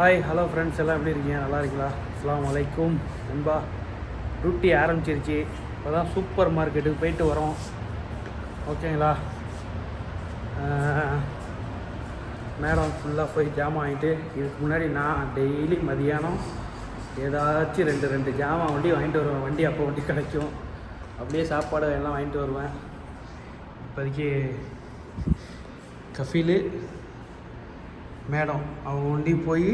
Hi hello friends எல்லாம் எப்படி இருக்கீங்க? நல்லா இருக்கீங்களா? அஸ்லாம் வலைக்கும் நண்பா டியூட்டி ஆரம்பிச்சிருச்சு. இப்போ தான் சூப்பர் மார்க்கெட்டுக்கு போயிட்டு வரோம். ஓகேங்களா? மேடம் ஃபுல்லாக போய் ஜாமான் வாங்கிட்டு இதுக்கு முன்னாடி நான் டெய்லி மதியானம் ஏதாச்சும் ரெண்டு ரெண்டு ஜாமான் வண்டி வாங்கிட்டு வருவேன். வண்டி அப்போ வண்டி கிடைக்கும். அப்படியே சாப்பாடு எல்லாம் வாங்கிட்டு வருவேன். இப்போதைக்கு கஃபீலு மேடம் அவங்க ஒண்டி போய்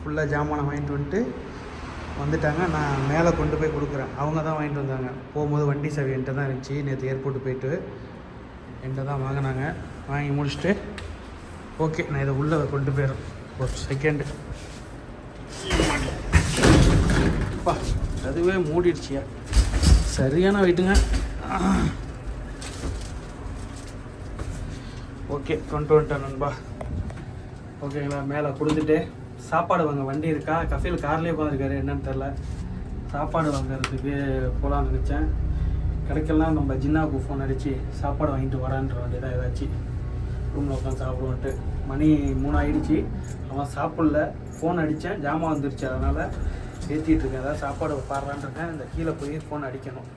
ஃபுல்லாக ஜாமானை வாங்கிட்டு வந்துட்டு வந்துட்டாங்க. நான் மேலே கொண்டு போய் கொடுக்குறேன். அவங்க தான் வாங்கிட்டு வந்தாங்க. போகும்போது வண்டி சாவி என்கிட்ட தான் இருந்துச்சு. நேற்று ஏர்போர்ட்டு போயிட்டு என்கிட்ட தான் வாங்கினாங்க. வாங்கி முடிச்சுட்டு ஓகே நான் இதை உள்ளே கொண்டு போயிடுறேன். ஒரு செகண்டு அப்பா அதுவே மூடிடுச்சியா? சரியான வெயிட்டுங்க ஓகே கொண்டு வந்துட்டேன் நண்பா. ஓகேங்களா மேலே கொடுத்துட்டு சாப்பாடு வாங்க. வண்டி இருக்கா? கஃபீல் கார்லேயே உட்காந்துருக்காரு என்னன்னு தெரில சாப்பாடு வாங்குறதுக்கு போகலான்னு நினச்சேன். கிடைக்கலாம் நம்ம ஜின்னாவுக்கு ஃபோன் அடித்து சாப்பாடு வாங்கிட்டு வரான்ற வேண்டியதான் ஏதாச்சும் ரூமில் உட்காந்து சாப்பிடுவோன்ட்டு. மணி மூணு ஆயிடுச்சு அவன் சாப்பிடல. ஃபோன் அடித்தேன் ஜாமான் வந்துருச்சு. அதனால் ஏற்றிட்டு இருக்கேன். அதாவது சாப்பாடு பாடுறான்னு இந்த கீழே போய் ஃபோன் அடிக்கணும்.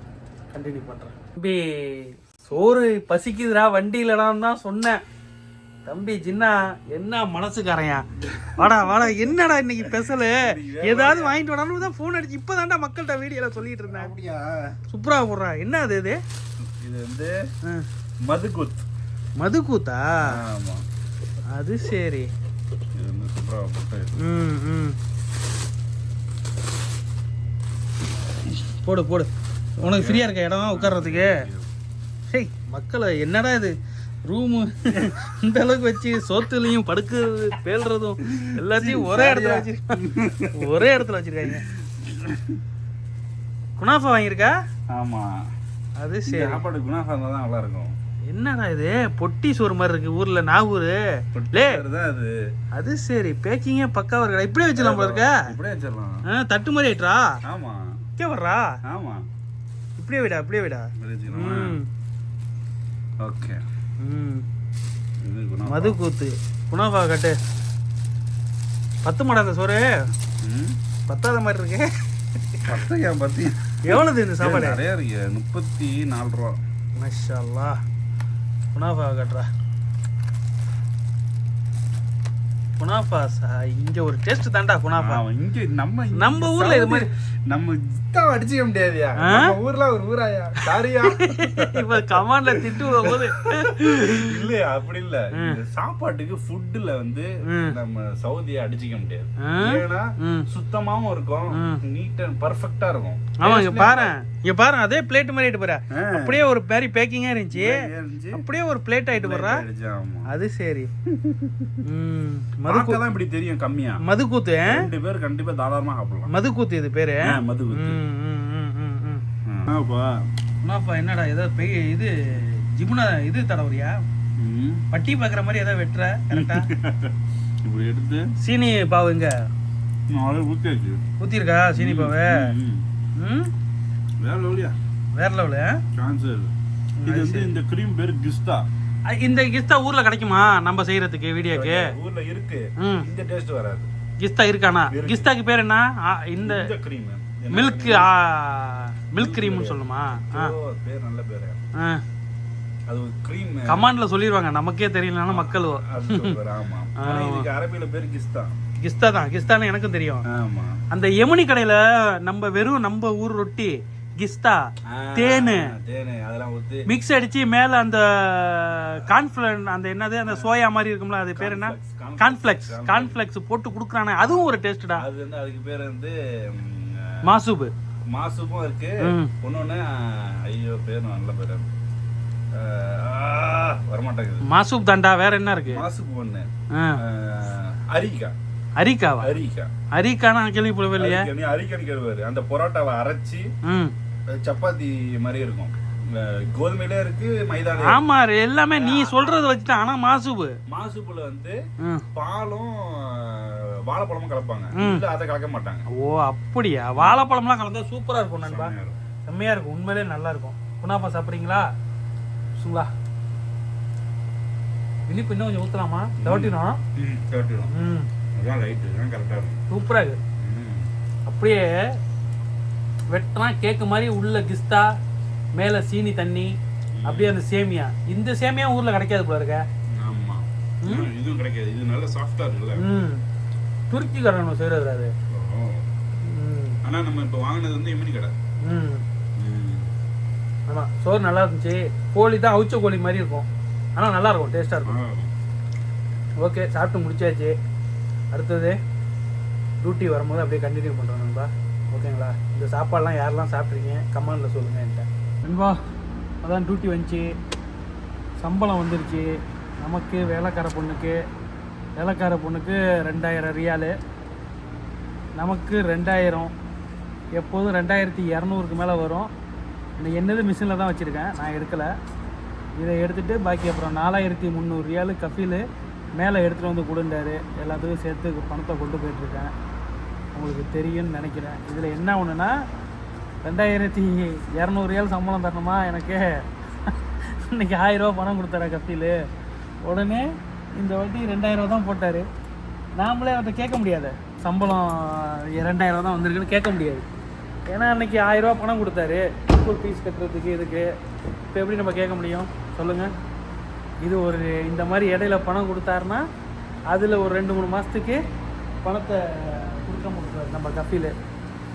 கண்டினியூ பண்ணுறேன் தம்பி சோறு பசிக்குதுடா. வண்டியிலடான்னு தான் சொன்னேன். தம்பி ஜின்னா என்ன மனசுக்காரையா வாடா வாடா என்னடா இன்னைக்கு ஸ்பெஷலு ஏதாவது வாங்கிட்டு வாடான்னு தான் ஃபோன் அடிச்சு இப்போதான்டா மக்கள்கிட்ட வீடியோல சொல்லிட்டு இருந்தேன் அப்படியா? சூப்பரா போடுறா. என்ன அது இது? இது வந்து ஆ. மதுகுத் மதுக்கூத்தா? ஆமா. அது சரி. இது வந்து சூப்பரா போட்டு ம் ம். போடு போடு. உனக்கு ஃப்ரீயா இருக்க இடம் உட்கார்றதுக்கு. சரி மக்களை என்னடா இது? ரூமு. இந்த அளவுக்கு வச்சு சோத்துலையும் படுக்கிறது பேல்றதும் எல்லாத்தையும் ஒரே இடத்துல வச்சிருக்காங்க ஒரே இடத்துல வச்சிருக்காங்க. குனாஃபா வாங்கியிருக்கா? ஆமா. அது சரி. சாப்பாடு குணாஃபா இருந்தா தான் நல்லா இருக்கும் என்னடா இது? பொட்டி சோறு மாதிரி இருக்கு ஊர்ல நாகூர். லே. அது. அது சரி. பேக்கிங்கே பக்காவா இருக்கா இப்படியே வச்சிடலாம் போல இருக்க? இப்படியே வச்சிடலாம். தட்டு மாதிரி ஆயிட்டா ஆமா. இங்கே வர்றா? ஆமா. இப்படியே விடா அப்படியே விடா. ஓகே. மது கூத்து. குணாஃபா கட்டு. பத்து மாடா அந்த சோறு. பத்தாத மாதிரி இருக்கு. பத்தி. எவ்வளவு இந்த சாப்பாடு? நிறைய இருக்கு. முப்பத்தி நாலு ரூபா. மஷா அல்லாஹ் குணாஃபா கட்டுறா குணாஃபா இங்க ஒரு டேஸ்ட் தான்டா குணாஃபா இங்க நம்ம நம்ம ஊர்ல இது மாதிரி- நம்ம இத்தா அடிச்சுக்க முடியாதுயா. ஊர்ல ஒரு ஊராயா? சாரியா? இப்ப கமாண்ட்ல திட்டு போது இல்லையா அப்படி இல்ல. சாப்பாட்டுக்கு ஃபுட்ல வந்து. நம்ம சவுதியை அடிச்சுக்க முடியாது? ஏன்னா. சுத்தமாவும் இருக்கும். நீட் அண்ட் பர்ஃபெக்ட்டா இருக்கும். ஆமா இங்க பாரு. இங்க பாரு அதே பிளேட் மாதிரி ஆயிட்டு போற. அப்படியே ஒரு பேரி பேக்கிங்கா இருந்துச்சு. அப்படியே ஒரு பிளேட் ஆயிட்டு போறா. அது சரி. ம் மது பார்க்கதான் இப்படி தெரியும் கம்மியா. மதுக்கூத்து? ரெண்டு பேர் கண்டிப்பா தாராளமா சாப்பிடலாம். மதுக்கூத்து இது பேரு. ஆ, ஆப்பா. என்னப்பா என்னடா ஏதோ பெய் இது ஜிமுனா இது தடவுறியா? ம். பட்டி பாக்குற மாதிரி ஏதோ வெட்டுற கரெக்டா இப்படி எடுத்து. சீனி பாவு இங்க நாளே ஊத்தியாச்சு. ஊத்திருக்கா சீனி பாவு? ம். ம். வேற லெவலியா? வேற லெவலு சான்சர் இது வந்து இந்த கிரீம் பேர் கிஸ்தா. இந்த கிஸ்தா ஊர்ல கிடைக்குமா நம்ம செய்யறதுக்கு வீடியோக்கு? ஊர்ல இருக்கு. ம். இந்த டேஸ்ட் வராது. கிஸ்தா இருக்கானா? கிஸ்தாக்கு பேர் என்ன? இந்த கிரீம் மில்க் மில்க் கிரீம்னு சொல்லுமா? பேர் நல்ல பேரு. அது கிரீம் கமாண்ட்ல சொல்லிடுவாங்க நமக்கே தெரியலன்னா மக்கள் ஆமா. இதுக்கு அரபில பேர் கிஸ்தா. கிஸ்தா தான் கிஸ்தான்னு எனக்கும் தெரியும். ஆமா. அந்த யமுனி கடையில நம்ம வெறும் நம்ம ஊர் ரொட்டி கிஸ்தா தேனு. மிக்ஸ் அடிச்சு மேல அந்த கான்ஃபிளன் அந்த என்னது அந்த சோயா மாதிரி இருக்கும்ல அது பேர் என்ன? கான்ஃபிளெக்ஸ் கான்ஃபிளெக்ஸ் போட்டு குடுக்குறானே அதுவும் ஒரு டேஸ்டா அது வந்து அதுக்கு பேர் வந்து மாசூபு. மாசுப்பும் இருக்கு. ம். இன்னொன்னு ஐயோ பேர் நல்ல பேர் வரமாட்டேங்குது. மாசூப் தாண்டா வேற என்ன இருக்கு? மாசுப்பு ஒண்ணு. அரிக்கா. அரிக்காவா? அரிக்கா. அரிக்கானா கேள்விப்படவே இல்லையா நீ அரிக்கன்னு கேள்வாரு அந்த பரோட்டாவை அரைச்சி சப்பாத்தி மாதிரி இருக்கும். கோதுமையில இருக்கு மைதால ஆமா எல்லாமே நீ சொல்றத வச்சுட்டு ஆனா மாசூபு மாசுப்புல வந்து. பாலும் வாழைப்பழமும் கலப்பாங்க. இல்ல அதை கலக்க மாட்டாங்க. ஓ அப்படியா? வாழைப்பழம்லாம் கலந்தா சூப்பரா இருக்கும். நண்பா. செம்மையா இருக்கும். உண்மையிலே நல்லா இருக்கும். குணாப்பா சாப்பிட்றீங்களா? சுங்களா இனிப்பு இன்னும் கொஞ்சம் ஊத்தலாமா? தவட்டிடும் ம், கேட்டுடும். ம். அதான் ரைட்டு தான் கரெக்டாக இருக்கும். சூப்பராக இருக்குது ம். அப்படியே வெட்டினா கேக்கு மாதிரி உள்ள கிஸ்தா மேலே சீனி தண்ணி அப்படியே அந்த சேமியா. இந்த சேமியா ஊரில் கிடைக்காது போல இருக்க. ஆமா. இதுவும் கிடைக்காது. இது நல்ல சாஃப்டா இருக்குல்ல. ம் துருக்கி கடணும் செய்கிறது அது ஓ. ம் ஆனா நம்ம இப்போ வாங்கினது வந்து இம்மினி கடை. ம். ஆமாம் சோறு நல்லா இருந்துச்சு. கோழி தான் அவிச்ச கோழி மாதிரி இருக்கும். ஆனால் நல்லா இருக்கும் டேஸ்ட்டாக இருக்கும். ஓகே சாப்பிட்டு முடிச்சாச்சு. அடுத்தது டியூட்டி வரும்போது அப்படியே கண்டினியூ பண்ணுறோம் நண்பா. ஓகேங்களா? இந்த சாப்பாடுலாம் யாரெல்லாம் சாப்பிட்றீங்க? கமெண்டில் சொல்லுங்கள் என்கிட்ட. நண்பா அதான் டியூட்டி வந்துச்சு. சம்பளம் வந்துருச்சு. நமக்கு வேலைக்கார பொண்ணுக்கு வேலைக்கார பொண்ணுக்கு ரெண்டாயிரம் ரியாலு. நமக்கு ரெண்டாயிரம். எப்போதும் ரெண்டாயிரத்தி இரநூறுக்கு மேலே வரும். இன்னைக்கு என்னது மிஷினில் தான் வச்சுருக்கேன். நான் எடுக்கலை. இதை எடுத்துகிட்டு பாக்கி அப்புறம் நாலாயிரத்தி முந்நூறு ரியாலு கஃபீலு மேலே எடுத்துகிட்டு வந்து கொடுண்டாரு எல்லாத்துக்கும் சேர்த்து பணத்தை கொண்டு போயிட்டுருக்கேன். உங்களுக்கு தெரியும்னு நினைக்கிறேன். இதில் என்ன ஒன்றுனா ரெண்டாயிரத்தி இரநூறு ரியால் சம்பளம் தரணுமா? எனக்கு இன்றைக்கி ஆயிரரூவா பணம் கொடுத்தாரா கஃபீலு. உடனே இந்த வாட்டி ரெண்டாயிரரூவா தான் போட்டார். நாமளே அவர்கிட்ட கேட்க முடியாது. சம்பளம் ரெண்டாயிரம் தான் வந்திருக்குன்னு கேட்க முடியாது. ஏன்னா அன்னைக்கு ரூபா பணம் கொடுத்தாரு. ஸ்கூல் ஃபீஸ் கட்டுறதுக்கு இதுக்கு. இப்போ எப்படி நம்ம கேட்க முடியும்? சொல்லுங்கள் இது ஒரு இந்த மாதிரி இடையில பணம் கொடுத்தாருன்னா அதில் ஒரு ரெண்டு மூணு மாதத்துக்கு பணத்தை கொடுக்க முடியாது நம்ம கப்பியில்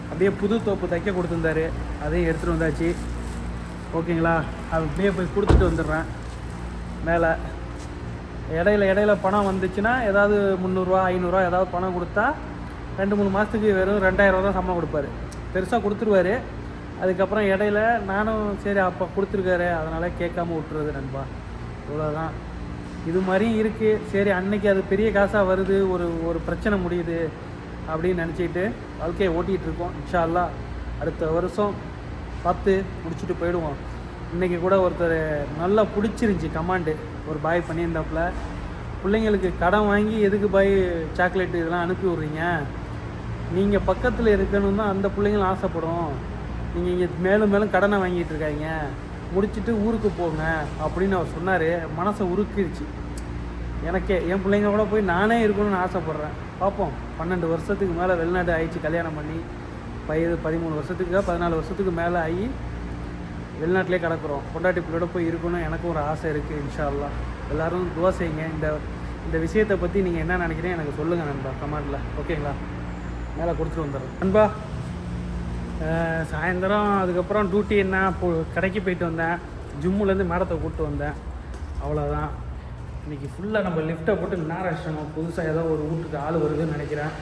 அப்படியே புது தோப்பு தைக்க கொடுத்துருந்தாரு. அதையும் எடுத்துகிட்டு வந்தாச்சு. ஓகேங்களா? அது அப்படியே போய் கொடுத்துட்டு வந்துடுறேன். மேலே. இடையில இடையில பணம் வந்துச்சுன்னா ஏதாவது முந்நூறுரூவா ஐநூறுரூவா ஏதாவது பணம் கொடுத்தா ரெண்டு மூணு மாதத்துக்கு வெறும் ரெண்டாயிரரூவா தான் சம்பளம் கொடுப்பாரு. பெருசாக கொடுத்துருவாரு. அதுக்கப்புறம் இடையில நானும் சரி அப்போ கொடுத்துருக்காரு. அதனால் கேட்காம விட்டுறது நண்பா. இவ்வளோதான் இது மாதிரி இருக்குது சரி அன்னைக்கு அது பெரிய காசாக வருது. ஒரு ஒரு பிரச்சனை முடியுது அப்படின்னு நினச்சிக்கிட்டு வாழ்க்கையை ஓட்டிகிட்டு இருக்கோம். இன்ஷா அல்லாஹ் அடுத்த வருஷம் பார்த்து முடிச்சுட்டு போயிடுவோம். இன்றைக்கி கூட ஒருத்தர் நல்லா பிடிச்சிருந்துச்சி கமாண்டு. ஒரு பாய் பண்ணியிருந்தாப்புல. பிள்ளைங்களுக்கு கடன் வாங்கி எதுக்கு பாய் சாக்லேட் இதெல்லாம் அனுப்பி விட்றீங்க? நீங்கள் பக்கத்தில் இருக்கணும் தான் அந்த பிள்ளைங்களும் ஆசைப்படும். நீங்கள் இங்கே மேலும் மேலும் கடனை வாங்கிட்டு இருக்காங்க. முடிச்சுட்டு ஊருக்கு போங்க அப்படின்னு அவர் சொன்னார். மனசை உருக்கிருச்சு. எனக்கே என் பிள்ளைங்க கூட போய் நானே இருக்கணும்னு ஆசைப்பட்றேன். பார்ப்போம் பன்னெண்டு வருஷத்துக்கு மேலே வெளிநாடு ஆயிடுச்சு கல்யாணம் பண்ணி. பயிர் பதிமூணு வருஷத்துக்கு பதினாலு வருஷத்துக்கு மேலே ஆகி வெளிநாட்டிலே கிடக்குறோம். பொண்டாட்டி பிள்ளையோட போய் இருக்கணும். எனக்கும் ஒரு ஆசை இருக்குது இன்ஷால்லா எல்லோரும் துவா செய்யுங்க. இந்த இந்த விஷயத்தை பற்றி நீங்கள் என்ன நினைக்கிறீங்க எனக்கு சொல்லுங்கள் நண்பா. கமெண்டில் ஓகேங்களா மேலே கொடுத்துட்டு வந்துடுறேன். நண்பா சாயந்தரம் அதுக்கப்புறம் டியூட்டி என்ன? போ கடைக்கு போயிட்டு வந்தேன். ஜிம்முலேருந்து மேடத்தை கூப்பிட்டு வந்தேன். அவ்வளோதான் இன்றைக்கி ஃபுல்லாக நம்ம லிஃப்ட்டை போட்டு நேரம் புதுசாக ஏதோ ஒரு வீட்டுக்கு ஆள் வருதுன்னு நினைக்கிறேன்.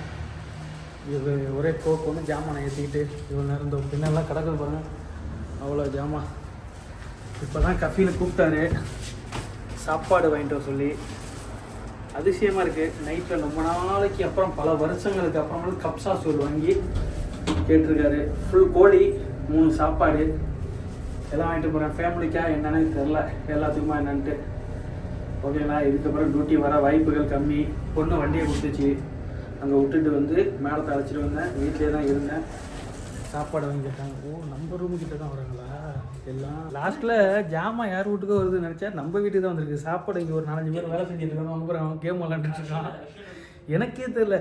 இது ஒரே கோக்கு ஒன்று ஜாமானை ஏற்றிக்கிட்டு இவ்வளோ நேரம் இந்த பின்னெல்லாம் கிடக்குது பாருங்கள் அவ்வளோ ஜாமா. இப்போ தான் கஃபியில் கூப்பிட்டாரு. சாப்பாடு வாங்கிட்டு வர சொல்லி. அதிசயமாக இருக்குது நைட்டில் ரொம்ப நாளைக்கு அப்புறம் பல வருஷங்களுக்கு அப்புறம் கப்சா சோறு வாங்கி கேட்டிருக்காரு. ஃபுல் கோழி மூணு சாப்பாடு. எல்லாம் வாங்கிட்டு போகிறேன் ஃபேமிலிக்கா என்னன்னு தெரில எல்லாத்துக்குமா என்னன்ட்டு. ஓகேங்களா இதுக்கப்புறம் டியூட்டி வர வாய்ப்புகள் கம்மி. பொண்ணு வண்டியை கொடுத்துச்சு. அங்கே விட்டுட்டு வந்து மேடத்தை அழைச்சிட்டு வந்தேன். வீட்டிலே தான் இருந்தேன். சாப்பாடு வாங்கி கேட்டாங்க. ஓ நம்ம ரூமு கிட்ட தான் வராங்களா? எல்லாம் லாஸ்ட்டில் ஜாமான் யார் வீட்டுக்கோ வருதுன்னு நினச்சா நம்ம வீட்டுக்கு தான் வந்திருக்கு. சாப்பாடு இங்கே ஒரு நாலஞ்சு பேர் வேலை செஞ்சுட்டு இருக்காங்க. அவங்க அவன் கேம் விளாண்டுட்டு இருக்கான். எனக்கே தெரியல.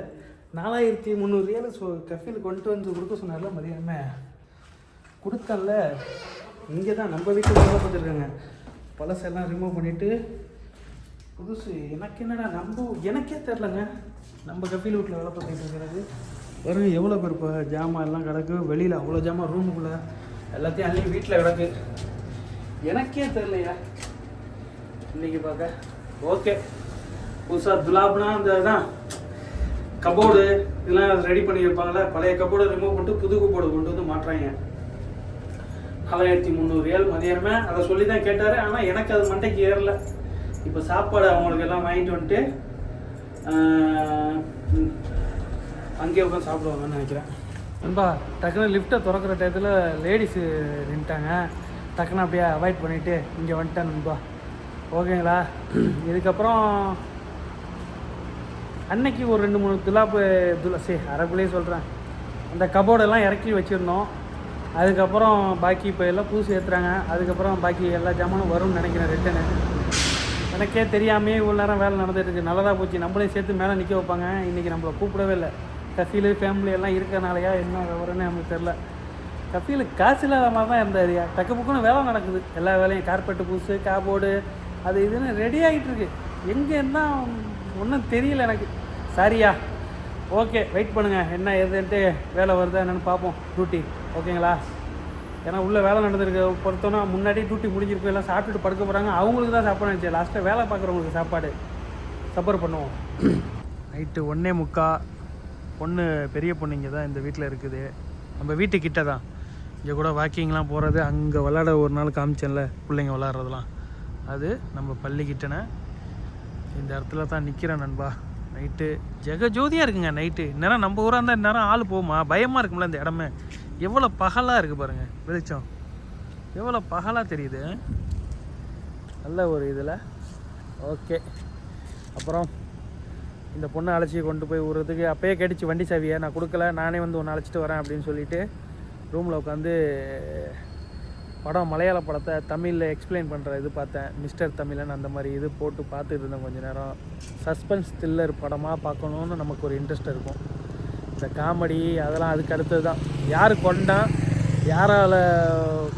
நாலாயிரத்தி முந்நூறு ரியால் ஸோ கஃபில் கொண்டு வந்து கொடுக்க சொன்னார்ல மதியானமே. கொடுத்தேன்ல இங்கே தான் நம்ம வீட்டில் வேலை பார்த்துருக்காங்க பழசெல்லாம் ரிமூவ் பண்ணிவிட்டு புதுசு. எனக்கு என்னடா நம்ம எனக்கே தெரிலங்க நம்ம கஃபீல் வீட்டில் வேலை பார்த்துட்டு இருக்கிறது. பாருங்க எவ்வளோ பேர் இப்போ ஜாமான் எல்லாம் கிடக்கு வெளியில் அவ்வளோ ஜாமான் ரூமுக்குள்ளே எல்லாத்தையும் அள்ளி வீட்டில் கிடக்கு. எனக்கே தெரிலையா இன்னைக்கு பார்க்க ஓகே புதுசாக துலாப்னா அந்த தான் கபோர்டு இதெல்லாம் ரெடி பண்ணி வைப்பாங்களே பழைய கபோர்டை ரிமூவ் பண்ணிட்டு புது கபோர்டு கொண்டு வந்து மாட்டுறாங்க. நாலாயிரத்தி முந்நூறு ஏழு மதியானமே. அதை சொல்லி தான் கேட்டார். ஆனால் எனக்கு அது மண்டைக்கு ஏறல. இப்போ சாப்பாடு அவங்களுக்கு எல்லாம் வாங்கிட்டு வந்துட்டு அங்கேயே உட்காந்து சாப்பிடுவாங்கன்னு நினைக்கிறேன். நண்பா டக்குன்னு லிஃப்ட்டை திறக்கிற டயத்தில் லேடிஸு நின்ட்டாங்க டக்குன்னு அப்படியே அவாய்ட் பண்ணிவிட்டு இங்கே வந்துட்டேன் நண்பா. ஓகேங்களா? இதுக்கப்புறம் அன்னைக்கு ஒரு ரெண்டு மூணு துலாப்பு துலா அரக்குள்ளேயே சொல்கிறேன் அந்த கபோர்டெல்லாம் இறக்கி வச்சுருந்தோம். அதுக்கப்புறம் பாக்கி இப்போ எல்லாம் புதுசு ஏற்றுறாங்க அதுக்கப்புறம் பாக்கி எல்லா ஜாமானும் வரும்னு நினைக்கிறேன் ரிட்டனு எனக்கே தெரியாமே இவ்வளோ நேரம் வேலை நடந்துட்டு இருக்கு. நல்லதாக போச்சு. நம்மளையும் சேர்த்து மேலே நிற்க வைப்பாங்க. இன்றைக்கி நம்மளை கூப்பிடவே இல்லை. கஃபீலு ஃபேமிலி எல்லாம் இருக்கிறனாலையா என்ன விவரம்னு நமக்கு தெரில கஃபீலு காசு இல்லாத மாதிரி தான் இருந்தார் டக்கு புக்குன்னு வேலை நடக்குது. எல்லா வேலையும் கார்பெட்டு பூசு காபோர்டு அது இதுன்னு ரெடி ஆகிட்டு இருக்கு. எங்கே என்ன ஒன்றும் தெரியல எனக்கு. சாரியா ஓகே வெயிட் பண்ணுங்கள் என்ன எதுன்ட்டு வேலை வருதா என்னென்னு பார்ப்போம். டியூட்டி ஓகேங்களா ஏன்னா உள்ளே வேலை நடந்திருக்கு. பொறுத்தோன்னா முன்னாடி டியூட்டி முடிஞ்சிருக்கும் எல்லாம் சாப்பிட்டுட்டு படுக்க போகிறாங்க அவங்களுக்கு தான் சாப்பாடு நினச்சி லாஸ்ட்டாக வேலை பார்க்குறவங்களுக்கு சாப்பாடு. சப்பர் பண்ணுவோம். நைட்டு ஒன்றே முக்கா. பொண்ணு பெரிய பொண்ணு இங்கே தான் இந்த வீட்டில் இருக்குது. நம்ம வீட்டுக்கிட்ட தான். இங்கே கூட வாக்கிங்லாம் போகிறது அங்கே விளாட ஒரு நாள் காமிச்சேன்ல பிள்ளைங்க விளாட்றதுலாம் அது நம்ம பள்ளிக்கிட்டன இந்த இடத்துல தான் நிற்கிறேன் நண்பா. நைட்டு ஜெகஜோதியாக இருக்குங்க நைட்டு இந்நேரம் நம்ம ஊராக இருந்தால் இந்நேரம் ஆள் போகுமா? பயமாக இருக்கும்ல இந்த இடமே. எவ்வளோ பகலாக இருக்குது பாருங்கள் வெளிச்சம். எவ்வளோ பகலாக தெரியுது. நல்ல ஒரு இதில். ஓகே அப்புறம் இந்த பொண்ணை அழைச்சி கொண்டு போய் விடுறதுக்கு அப்போயே கேட்டுச்சு வண்டி சாவியை நான் கொடுக்கல. நானே வந்து ஒன்று அழைச்சிட்டு வரேன் அப்படின்னு சொல்லிட்டு ரூமில் உட்காந்து படம் மலையாள படத்தை தமிழில் எக்ஸ்பிளைன் பண்ணுற இது பார்த்தேன். மிஸ்டர் தமிழன் அந்த மாதிரி இது போட்டு பார்த்துட்டு இருந்தேன் கொஞ்ச நேரம். சஸ்பென்ஸ் த்ரில்லர் படமாக பார்க்கணுன்னு நமக்கு ஒரு இன்ட்ரெஸ்ட் இருக்கும். இந்த காமெடி அதெல்லாம் அதுக்கு அடுத்தது தான். யார் கொண்டான் யாரால்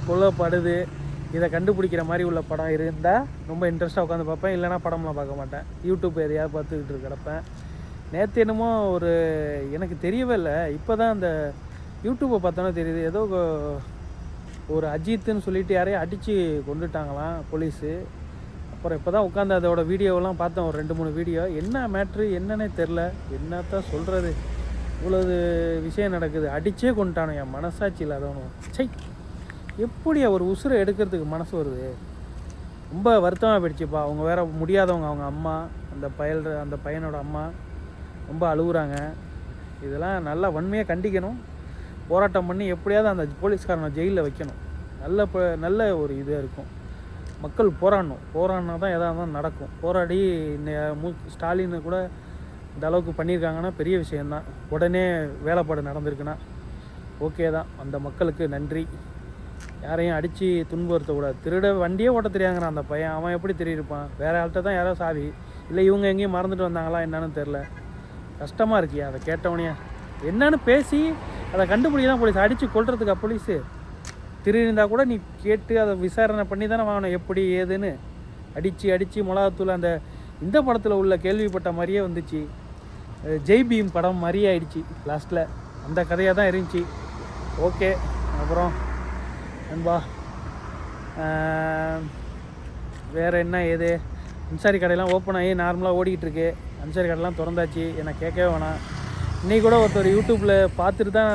கொல்லப்படுது இதை கண்டுபிடிக்கிற மாதிரி உள்ள படம் இருந்தால் ரொம்ப இன்ட்ரெஸ்ட்டாக உட்காந்து பார்ப்பேன். இல்லைனா படம்லாம் பார்க்க மாட்டேன். யூடியூப் எதையாவது பார்த்துக்கிட்டு கிடப்பேன். நேற்று என்னமோ ஒரு எனக்கு தெரியவே இல்லை. இப்போ தான் அந்த யூடியூப்பை பார்த்தோன்னே தெரியுது. ஏதோ ஒரு அஜித்துன்னு சொல்லிட்டு யாரையும் அடித்து கொண்டுட்டாங்களாம் போலீஸு. அப்புறம் இப்போ தான் உட்காந்து அதோட வீடியோவெல்லாம் பார்த்தேன். ஒரு ரெண்டு மூணு வீடியோ. என்ன மேட்ரு என்னன்னே தெரில என்னத்தான் சொல்கிறது இவ்வளவு விஷயம் நடக்குது. அடித்தே கொண்டுட்டானு? என் மனசாட்சி இல்லாதவனும். சை எப்படி ஒரு உசுரை எடுக்கிறதுக்கு மனசு வருது? ரொம்ப வருத்தமாக போயிடுச்சுப்பா. அவங்க வேற முடியாதவங்க அவங்க அம்மா அந்த பயல் அந்த பையனோட அம்மா ரொம்ப அழுகுறாங்க. இதெல்லாம் நல்லா வன்மையாக கண்டிக்கணும். போராட்டம் பண்ணி எப்படியாவது அந்த போலீஸ்காரனை ஜெயிலில் வைக்கணும். நல்ல ப- நல்ல ஒரு இதாக இருக்கும். மக்கள் போராடணும். போராடினா தான் எதாக இருந்தாலும் நடக்கும். போராடி இந்த மு ஸ்டாலின் கூட இந்த அளவுக்கு பண்ணியிருக்காங்கன்னா பெரிய விஷயந்தான் உடனே வேலைப்பாடு நடந்திருக்குன்னா ஓகே தான். அந்த மக்களுக்கு நன்றி. யாரையும் அடித்து துன்புறுத்தக்கூடாது. திருட வண்டியே ஓட்ட தெரியாங்கிறான் அந்த பையன். அவன் எப்படி தெரியிருப்பான் வேறு ஆள்கிட்ட தான் யாரோ சாவி. இல்லை இவங்க எங்கேயும் மறந்துட்டு வந்தாங்களா என்னன்னு தெரில கஷ்டமாக இருக்கியா அதை கேட்டவனே என்னன்னு பேசி அதை கண்டுபிடிக்கலாம் போலீஸ். அடித்து கொல்றதுக்கா போலீஸு? திருந்தால் கூட நீ கேட்டு அதை விசாரணை பண்ணி தானே வாங்கணும். எப்படி ஏதுன்னு. அடித்து அடித்து மிளகாத்தூள் அந்த இந்த படத்தில் உள்ள கேள்விப்பட்ட மாதிரியே வந்துச்சு. ஜெய் பீம் படம் மாதிரியே ஆயிடுச்சு. லாஸ்ட்டில் அந்த கதையாக தான் இருந்துச்சு. ஓகே அப்புறம் நண்பா. வேறு என்ன ஏது? அன்சாரி கடையெல்லாம் ஓப்பன் ஆகி நார்மலாக ஓடிக்கிட்டு இருக்கு அன்சாரி கடைலாம் திறந்தாச்சு. என்னை கேட்கவே வேணாம். இன்னைக்கு கூட ஒருத்தர் யூடியூப்பில் பார்த்துட்டு தான்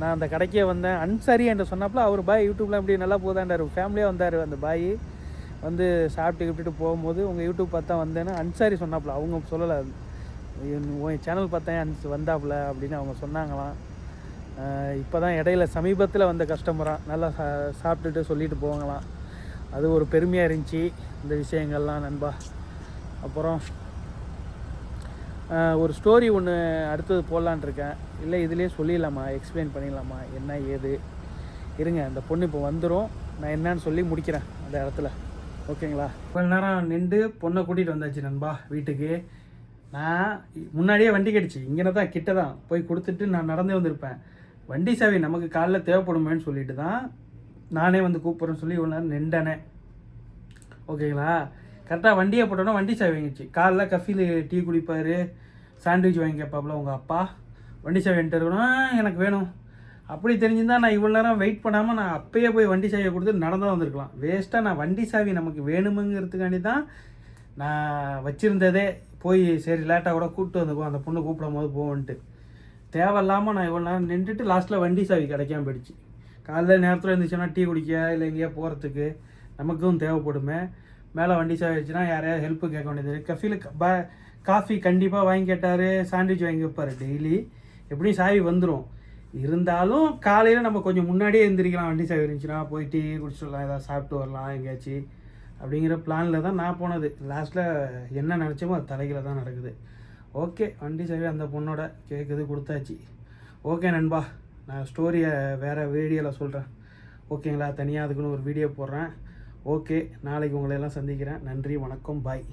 நான் அந்த கடைக்கே வந்தேன். அன்சாரி என்று சொன்னப்பல அவர் பாய் யூடியூப்லாம் இப்படி நல்லா போதாண்டார் ஃபேமிலியாக வந்தார் அந்த பாய். வந்து சாப்பிட்டு கிப்பிட்டு போகும்போது உங்கள் யூடியூப் பார்த்தா வந்தேன்னு அன்சாரி சொன்னாப்புல. அவங்க சொல்லலை. உன் சேனல் பார்த்தேன் அன்ஸ் வந்தாப்புல அப்படின்னு அவங்க சொன்னாங்களாம். இப்போ தான் இடையில சமீபத்தில் வந்த கஸ்டமராக நல்லா சா சாப்பிட்டுட்டு சொல்லிட்டு போவாங்களாம். அது ஒரு பெருமையாக இருந்துச்சு இந்த விஷயங்கள்லாம் நண்பா. அப்புறம் ஒரு ஸ்டோரி ஒன்று அடுத்தது போடலான் இருக்கேன். இல்லை இதுலேயே சொல்லிடலாமா? எக்ஸ்பிளைன் பண்ணிடலாமா? என்ன ஏது? இருங்க அந்த பொண்ணு இப்போ வந்துடும் நான் என்னன்னு சொல்லி முடிக்கிறேன் அந்த இடத்துல. ஓகேங்களா? கொஞ்ச நேரம் நின்று பொண்ணை கூட்டிகிட்டு வந்தாச்சு நண்பா வீட்டுக்கு. நான் முன்னாடியே வண்டி கிடச்சி இங்கே தான் கிட்ட தான் போய் கொடுத்துட்டு நான் நடந்தே வந்திருப்பேன். வண்டி சாவி நமக்கு காலைல தேவைப்படுமேன்னு சொல்லிட்டு தான் நானே வந்து கூப்பிட்றேன்னு சொல்லி இவ்வளோ நேரம் நின்றனேன் ஓகேங்களா? கரெக்டாக வண்டியை போட்டோன்னா வண்டி சாவி வாங்கிச்சு காலைல கஃபீல் டீ குடிப்பார் சாண்ட்விச் வாங்கி கேட்பாப்புல உங்கள் அப்பா. வண்டி சாவி என்கிட்ட எனக்கு வேணும். அப்படி தெரிஞ்சிருந்தால் நான் இவ்வளோ நேரம் வெயிட் பண்ணாமல் நான் அப்பயே போய் வண்டி சாவியை கொடுத்து நடந்து வந்திருக்கலாம். வேஸ்ட்டாக நான் வண்டி சாவி நமக்கு வேணுமுங்கிறதுக்காண்டி தான் நான் வச்சுருந்ததே. போய் சரி லேட்டாக கூட கூப்பிட்டு வந்துக்குவோம். அந்த பொண்ணு கூப்பிடும் போது போவோன்ட்டு. தேவையில்லாமல் நான் இவ்வளோ நேரம் நின்றுட்டு லாஸ்ட்டில் வண்டி சாவி கிடைக்காம போயிடுச்சு. காலைல நேரத்தில் இருந்துச்சுன்னா டீ குடிக்க இல்லை எங்கேயா போகிறதுக்கு நமக்கும் தேவைப்படுமே. மேலே வண்டி சாவி வச்சுன்னா யாரையாவது ஹெல்ப்பு கேட்க வேண்டியது கஃபியில் ப காஃபி கண்டிப்பாக வாங்கி கேட்டார் சாண்ட்விச் வாங்கி வைப்பார் டெய்லி எப்படியும் சாவி வந்துடும் இருந்தாலும் காலையில் நம்ம கொஞ்சம் முன்னாடியே எழுந்திரிக்கலாம் வண்டி சாவி இருந்துச்சுன்னா போய் டீ குடிச்சிடலாம் ஏதாவது சாப்பிட்டு வரலாம் எங்கேயாச்சும் அப்படிங்கிற பிளானில் தான் நான் போனது. லாஸ்ட்டில் என்ன நினச்சோமோ அது தலைகளை தான் நடக்குது. ஓகே வண்டி சேவை அந்த பொண்ணோட கேட்குது கொடுத்தாச்சு. ஓகே நண்பா நான் ஸ்டோரியை வேறு வீடியோவில் சொல்கிறேன் ஓகேங்களா? தனியாக அதுக்குன்னு ஒரு வீடியோ போடுறேன். ஓகே நாளைக்கு உங்களை எல்லாம் சந்திக்கிறேன். நன்றி வணக்கம் பாய்